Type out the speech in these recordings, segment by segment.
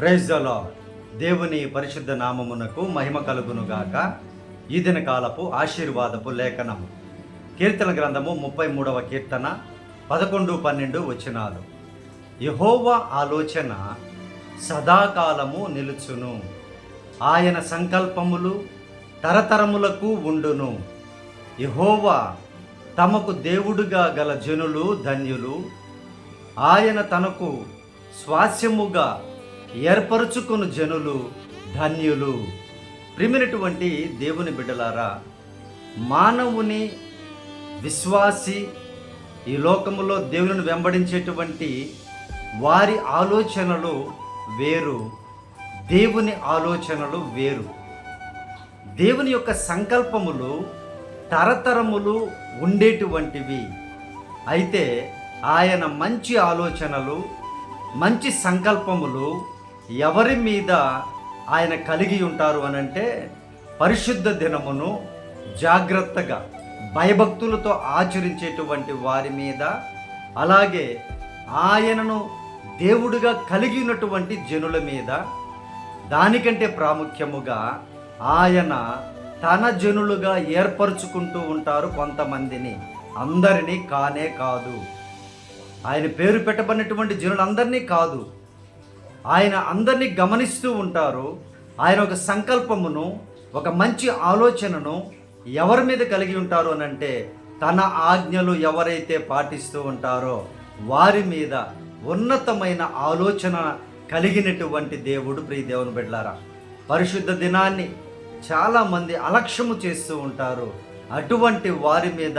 Praise the lord. దేవుని పరిశుద్ధ నామమునకు మహిమ కలుగునుగాక. ఈ దిన కాలపు ఆశీర్వాదపు లేఖనము. కీర్తన గ్రంథము ముప్పై మూడవ కీర్తన పదకొండు పన్నెండు వచనాలు. యహోవ ఆలోచన సదాకాలము నిలుచును. ఆయన సంకల్పములు తరతరములకు ఉండును. యహోవ తమకు దేవుడుగా గల జనులు ధన్యులు. ఆయన తనకు స్వాస్యముగా ఏర్పరుచుకొని జనులు ధన్యులు. ప్రిమినటువంటి దేవుని బిడ్డలారా మానవుని విశ్వాసి ఈ లోకములో దేవుని వెంబడించేటువంటి వారి ఆలోచనలు వేరు దేవుని ఆలోచనలు వేరు. దేవుని యొక్క సంకల్పములు తరతరములు ఉండేటువంటివి. అయితే ఆయన మంచి ఆలోచనలు మంచి సంకల్పములు ఎవరి మీద ఆయన కలిగి ఉంటారు అనంటే పరిశుద్ధ దినమును జాగ్రత్తగా భయభక్తులతో ఆచరించేటువంటి వారి మీద అలాగే ఆయనను దేవుడిగా కలిగి ఉన్నటువంటి జనుల మీద దానికంటే ప్రాముఖ్యముగా ఆయన తన జనులుగా ఏర్పరచుకుంటూ ఉంటారు కొంతమందిని. అందరినీ కానే కాదు. ఆయన పేరు పెట్టబడినటువంటి జనులందరినీ కాదు. ఆయన అందరినీ గమనిస్తూ ఉంటారు. ఆయన ఒక సంకల్పమును ఒక మంచి ఆలోచనను ఎవరి మీద కలిగి ఉంటారు అని అంటే తన ఆజ్ఞలు ఎవరైతే పాటిస్తూ ఉంటారో వారి మీద ఉన్నతమైన ఆలోచన కలిగినటువంటి దేవుడు ప్రియ దేవుని బిడ్డారా పరిశుద్ధ దినాన్ని చాలామంది అలక్ష్యము చేస్తూ ఉంటారు. అటువంటి వారి మీద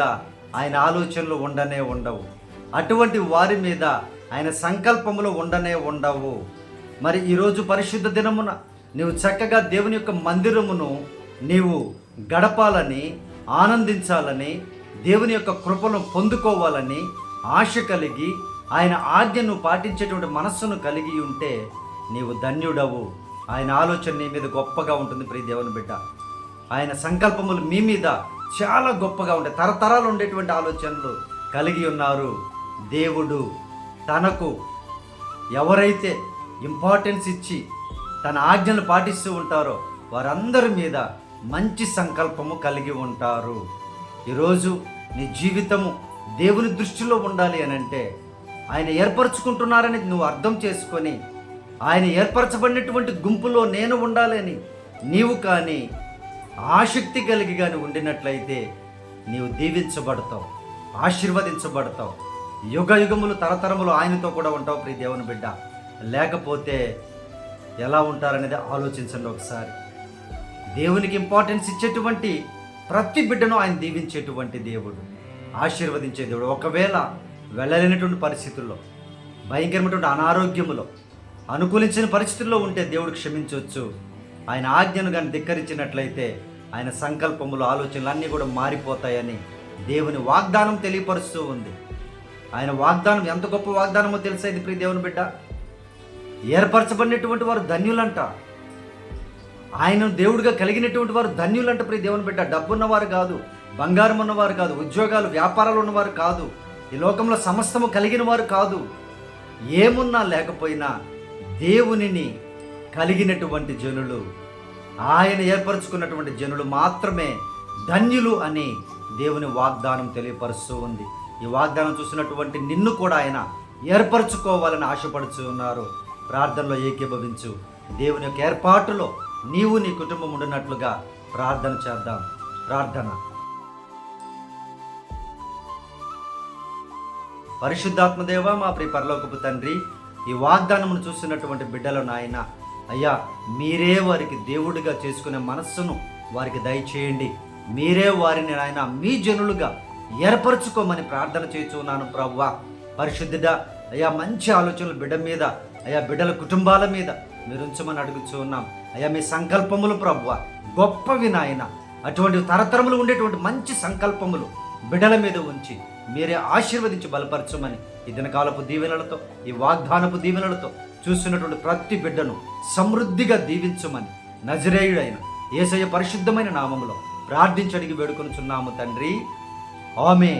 ఆయన ఆలోచనలు ఉండనే ఉండవు. అటువంటి వారి మీద ఆయన సంకల్పములు ఉండనే ఉండవు. మరి ఈరోజు పరిశుద్ధ దినమున నీవు చక్కగా దేవుని యొక్క మందిరమును నీవు గడపాలని ఆనందించాలని దేవుని యొక్క కృపను పొందుకోవాలని ఆశ కలిగి ఆయన ఆజ్ఞను పాటించేటువంటి మనస్సును కలిగి ఉంటే నీవు ధన్యుడవు. ఆయన ఆలోచన నీ మీద గొప్పగా ఉంటుంది ప్రియ దేవుని బిడ్డ. ఆయన సంకల్పములు మీ మీద చాలా గొప్పగా ఉంటాయి. తరతరాలు ఉండేటువంటి ఆలోచనలు కలిగి ఉన్నారు. దేవుడు తనకు ఎవరైతే ఇంపార్టెన్స్ ఇచ్చి తన ఆజ్ఞలు పాటిస్తూ ఉంటారో వారందరి మీద మంచి సంకల్పము కలిగి ఉంటారు. ఈరోజు నీ జీవితము దేవుని దృష్టిలో ఉండాలి అని అంటే ఆయన ఏర్పరచుకుంటున్నారని నువ్వు అర్థం చేసుకొని ఆయన ఏర్పరచబడినటువంటి గుంపులో నేను ఉండాలని నీవు కానీ ఆసక్తి కలిగి కానీ ఉండినట్లయితే నీవు దీవించబడతావు ఆశీర్వదించబడతావు. యుగ యుగములు తరతరములు ఆయనతో కూడా ఉంటావు ప్రియ దేవుని బిడ్డ. లేకపోతే ఎలా ఉంటారనేది ఆలోచించండి ఒకసారి. దేవునికి ఇంపార్టెన్స్ ఇచ్చేటువంటి ప్రతి బిడ్డను ఆయన దీవించేటువంటి దేవుడు ఆశీర్వదించే దేవుడు. ఒకవేళ వెళ్ళలేనటువంటి పరిస్థితుల్లో భయంకరమైనటువంటి అనారోగ్యములో అనుకూలించిన పరిస్థితుల్లో ఉంటే దేవుడు క్షమించవచ్చు. ఆయన ఆజ్ఞను కానీ ధిక్కరించినట్లయితే ఆయన సంకల్పములు ఆలోచనలు అన్నీ కూడా మారిపోతాయని దేవుని వాగ్దానం తెలియపరుస్తూ ఉంది. ఆయన వాగ్దానం ఎంత గొప్ప వాగ్దానమో తెలిసేది ప్రియ దేవుని బిడ్డ? ఏర్పరచబడినటువంటి వారు ధన్యులంట. ఆయన దేవుడిగా కలిగినటువంటి వారు ధన్యులంట ప్రియ దేవుని బిడ్డ. డబ్బున్నవారు కాదు బంగారం ఉన్నవారు కాదు ఉద్యోగాలు వ్యాపారాలు ఉన్నవారు కాదు ఈ లోకంలో సమస్తము కలిగిన వారు కాదు. ఏమున్నా లేకపోయినా దేవునిని కలిగినటువంటి జనులు ఆయన ఏర్పరచుకున్నటువంటి జనులు మాత్రమే ధన్యులు అని దేవుని వాగ్దానం తెలియపరుస్తూ ఉంది. ఈ వాగ్దానం చూసినటువంటి నిన్ను కూడా ఆయన ఏర్పరచుకోవాలని ఆశపడుచున్నారు ప్రార్థనలో ఏకీభవించు. దేవుని యొక్క ఏర్పాటులో నీవు నీ కుటుంబం ఉండినట్లుగా ప్రార్థన చేద్దాం. ప్రార్థన. పరిశుద్ధాత్మదేవ మా ప్రియ పరలోకపు తండ్రి ఈ వాగ్దానమును చూస్తున్నటువంటి బిడ్డలు నాయన అయ్యా మీరే వారికి దేవుడిగా చేసుకునే మనస్సును వారికి దయచేయండి. మీరే వారిని నాయన మీ జనులుగా ఏర్పరచుకోమని ప్రార్థన చేస్తున్నాను ప్రవ్వా. పరిశుద్ధిగా అయ్యా మంచి ఆలోచనలు బిడ్డ మీద అయ్యా బిడ్డల కుటుంబాల మీద మీరు ఉంచమని అడుగుచూ ఉన్నాం. అయ్యా మీ సంకల్పములు ప్రభువ గొప్పవి నాయన. అటువంటి తరతరములు ఉండేటువంటి మంచి సంకల్పములు బిడ్డల మీద ఉంచి మీరే ఆశీర్వదించి బలపరచమని ఈ దినకాలపు దీవెనలతో ఈ వాగ్దానపు దీవెనలతో చూస్తున్నటువంటి ప్రతి బిడ్డను సమృద్ధిగా దీవించమని నజరేయుడైన ఏసయ్య పరిశుద్ధమైన నామములో ప్రార్థించడికి వేడుకొనుచున్నాము తండ్రి. ఆమె